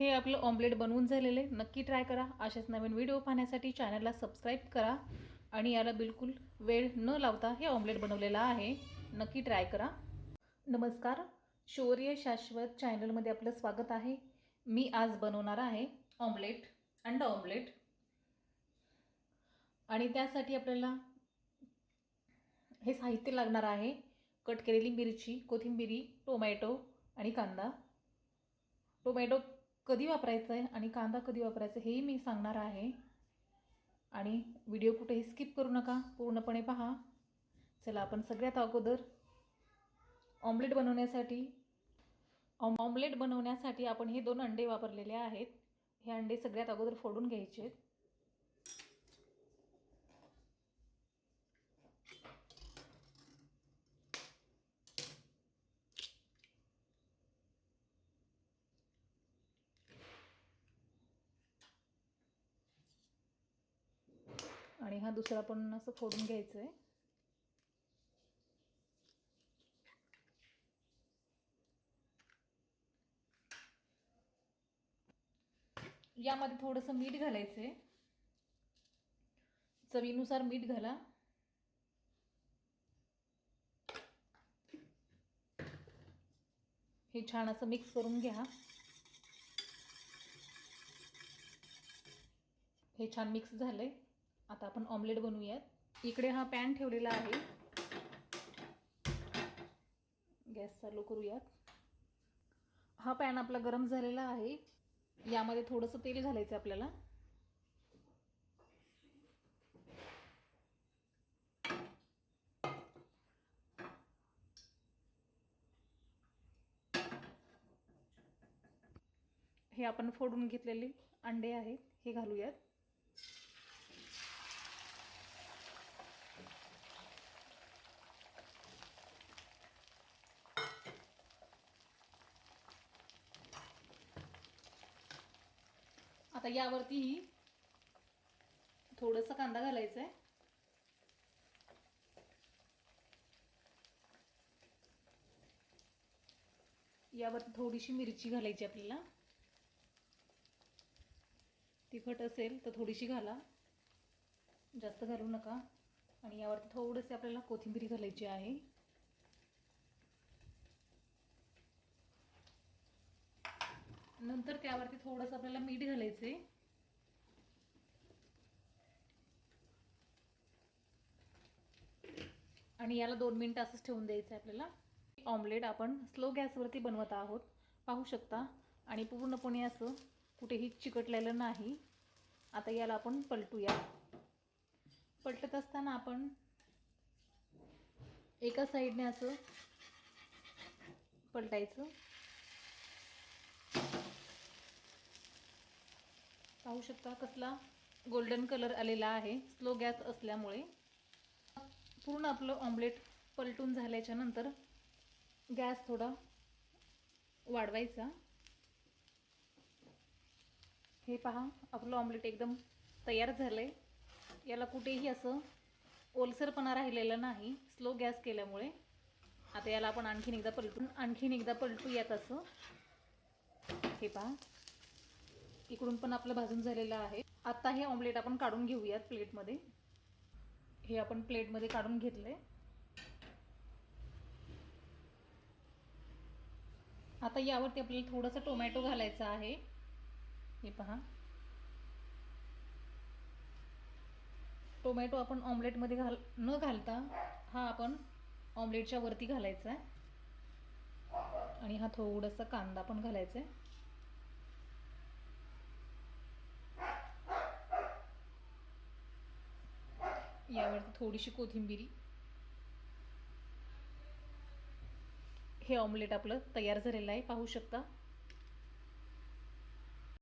हे आपलं ऑमलेट बनवून झालेले. नक्की ट्राय करा. अशाच नवीन व्हिडिओ पाहण्यासाठी चॅनलला सबस्क्राईब करा. आणि याला बिलकुल वेळ न लावता हे ऑमलेट बनवलेलं आहे. नक्की ट्राय करा. नमस्कार. शौर्य शाश्वत चॅनलमध्ये आपलं स्वागत आहे. मी आज बनवणार आहे ऑमलेट अंडा ऑमलेट आणि त्यासाठी आपल्याला हे साहित्य लागणार आहे. कट केलेली मिरची कोथिंबिरी टोमॅटो आणि कांदा. टोमॅटो कधी वापरायचं आहे आणि कांदा कधी वापरायचा हेही मी सांगणार आहे. आणि व्हिडिओ कुठेही स्किप करू नका पूर्णपणे पहा. चला आपण सगळ्यात अगोदर ऑमलेट बनवण्यासाठी ऑम ऑमलेट बनवण्यासाठी आपण हे दोन अंडे वापरलेले आहेत. हे अंडे सगळ्यात अगोदर फोडून घ्यायचे आहेत. हा दुसरा पण असं फोडून घ्यायचं आहे यामध्ये थोडंसं मीठ घालायचं आहे चवीनुसार मीठ घाला. हे छान असं मिक्स करून घ्या. हे छान मिक्स झालंय. आता आपण ऑमलेट बनवूयात. इकडे हा पॅन ठेवलेला आहे. गॅस चालू करूयात. हा पॅन आपला गरम झालेला आहे. यामध्ये थोडंसं तेल घालायचं आपल्याला. हे आपण फोडून घेतलेले अंडे आहेत हे घालूयात. आता यावरती थोडंसं कांदा घालायचा आहे यावरती थोडीशी मिरची घालायची आपल्याला. तिखट असेल तर थोडीशी घाला. जास्त घालू नका. आणि यावरती थोडंसे आपल्याला कोथिंबीर घालायची आहे. नंतर त्यावरती थोडंसं आपल्याला मीठ घालायचं आहे. आणि याला दोन मिनटं असंच ठेवून द्यायचं आहे आपल्याला. ऑमलेट आपण स्लो गॅसवरती बनवत आहोत. पाहू शकता. आणि पूर्णपणे असं कुठेही चिकटलेलं नाही. आता याला आपण पलटूया. पलटत असताना आपण एका साईडने असं पलटायचं. पाहू शकता कसला गोल्डन कलर आलेला आहे. स्लो गॅस असल्यामुळे पूर्ण आपलं ऑमलेट पलटून झाल्याच्यानंतर गॅस थोडा वाढवायचा. हे पहा आपलं ऑमलेट एकदम तयार झालं आहे याला कुठेही असं ओलसरपणा राहिलेला नाही. स्लो गॅस केल्यामुळे आता याला आपण आणखीन एकदा पलटून आणखीन एकदा पलटूयात असं. हे पहा. इकडून पण आपलं भाजून झालेलं आहे. आता हे ऑमलेट आपण काढून घेऊयात प्लेटमध्ये. हे आपण प्लेटमध्ये काढून घेतले आता यावरती आपल्याला थोडंसं टोमॅटो घालायचा आहे. हे पहा. टोमॅटो आपण ऑमलेटमध्ये घाल न घालता हा आपण ऑमलेटच्या वरती घालायचा आहे. आणि हा थोडासा कांदा पण घालायचा आहे. यावरती थोडीशी कोथिंबिरी. हे ऑमलेट आपलं तयार झालेलं आहे पाहू शकता.